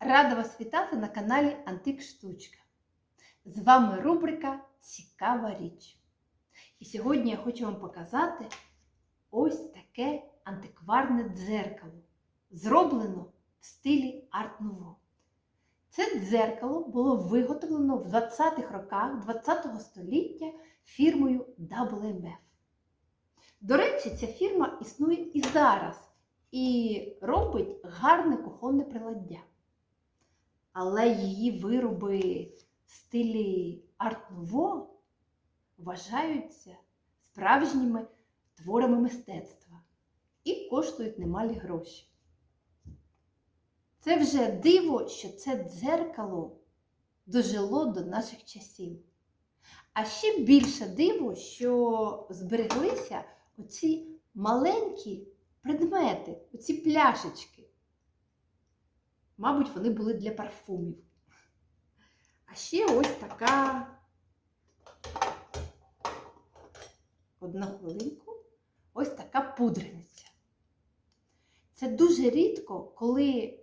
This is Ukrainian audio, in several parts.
Рада вас вітати на каналі Антик Штучка. З вами рубрика Цікава річ. І сьогодні я хочу вам показати ось таке антикварне дзеркало, зроблено в стилі арт-нуво. Це дзеркало було виготовлено в 20-х роках 20-го століття фірмою WMF. До речі, ця фірма існує і зараз і робить гарне кухонне приладдя. Але її вироби в стилі арт-нуво вважаються справжніми творами мистецтва і коштують немалі гроші. Це вже диво, що це дзеркало дожило до наших часів. А ще більше диво, що збереглися оці маленькі предмети, оці пляшечки. Мабуть, вони були для парфумів. А ще ось така. Одну хвилинку. Ось така пудрениця. Це дуже рідко, коли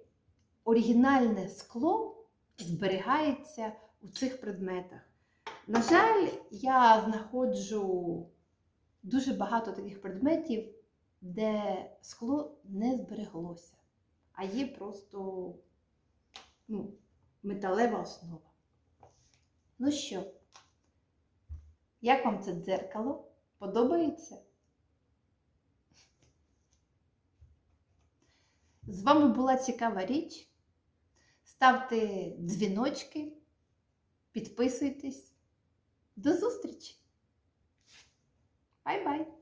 оригінальне скло зберігається у цих предметах. На жаль, я знаходжу дуже багато таких предметів, де скло не збереглося, а є просто ну, металева основа. Ну що, як вам це дзеркало? Подобається? З вами була цікава річ. Ставте дзвіночки, підписуйтесь. До зустрічі! Бай-бай!